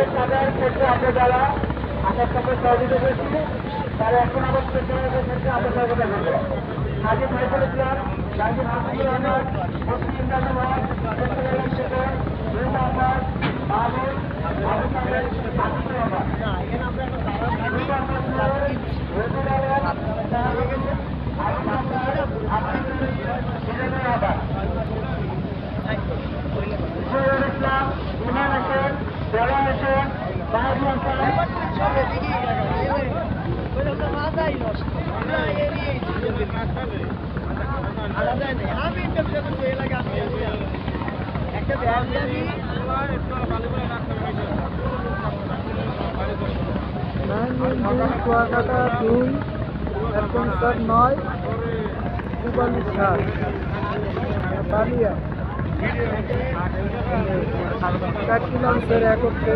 ক্ষেত্রে আমরা যারা আসার সাথে সহযোগিতা করেছি তারা এখন আবার স্টেশনের ক্ষেত্রে আমরা সহযোগিতা করব আগে ফাইসাল ইসলাম গাজী মাহমুদুর রহমান মুফতি ইমরান চট্টগ্রাম থেকে রুম আহমদ মাহমুদ আবু কাদের আসিফুর রহমান রুম আহমদ সোহেল, রবিউল কুয়াকাটা এখন স্যার নয় চুয়াল্লিশ বালিয়া কাটছিলাম স্যার একত্রে